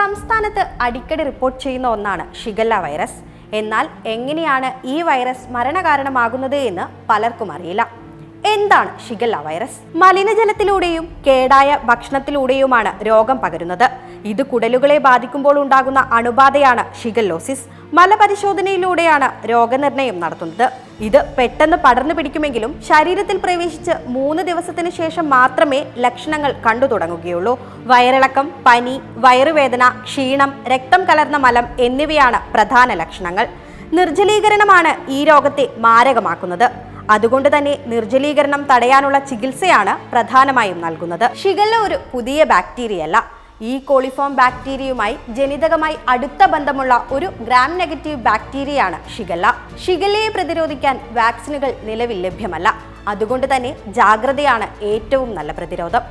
സംസ്ഥാനത്ത് അടിക്കടി റിപ്പോർട്ട് ചെയ്യുന്ന ഒന്നാണ് ഷിഗല്ല വൈറസ്. എന്നാൽ എങ്ങനെയാണ് ഈ വൈറസ് മരണകാരണമാകുന്നത് എന്ന് പലർക്കും അറിയില്ല. എന്താണ് ഷിഗല്ല വൈറസ് മലിനജലത്തിലൂടെയും കേടായ ഭക്ഷണത്തിലൂടെയുമാണ് രോഗം പകരുന്നത്. ഇത് കുടലുകളെ ബാധിക്കുമ്പോൾ ഉണ്ടാകുന്ന അണുബാധയാണ് ഷിഗല്ലോസിസ്. മലപരിശോധനയിലൂടെയാണ് രോഗനിർണയം നടത്തുന്നത്. ഇത് പെട്ടെന്ന് പടർന്നു പിടിക്കുമെങ്കിലും ശരീരത്തിൽ പ്രവേശിച്ച് മൂന്ന് ദിവസത്തിന് ശേഷം മാത്രമേ ലക്ഷണങ്ങൾ കണ്ടു തുടങ്ങുകയുള്ളൂ. വയറിളക്കം പനി വയറുവേദന ക്ഷീണം രക്തം കലർന്ന മലം എന്നിവയാണ് പ്രധാന ലക്ഷണങ്ങൾ. നിർജലീകരണമാണ് ഈ രോഗത്തെ മാരകമാക്കുന്നത്. അതുകൊണ്ട് തന്നെ നിർജലീകരണം തടയാനുള്ള ചികിത്സയാണ് പ്രധാനമായും നൽകുന്നത്. ഷിഗല്ല ഒരു പുതിയ ബാക്ടീരിയ അല്ല ഈ കോളിഫോം ബാക്ടീരിയയുമായി ജനിതകമായി അടുത്ത ബന്ധമുള്ള ഒരു ഗ്രാം നെഗറ്റീവ് ബാക്ടീരിയയാണ് ഷിഗല്ല. ഷിഗല്ലയെ പ്രതിരോധിക്കാൻ വാക്സിനുകൾ നിലവിൽ ലഭ്യമല്ല. അതുകൊണ്ട് തന്നെ ജാഗ്രതയാണ് ഏറ്റവും നല്ല പ്രതിരോധം.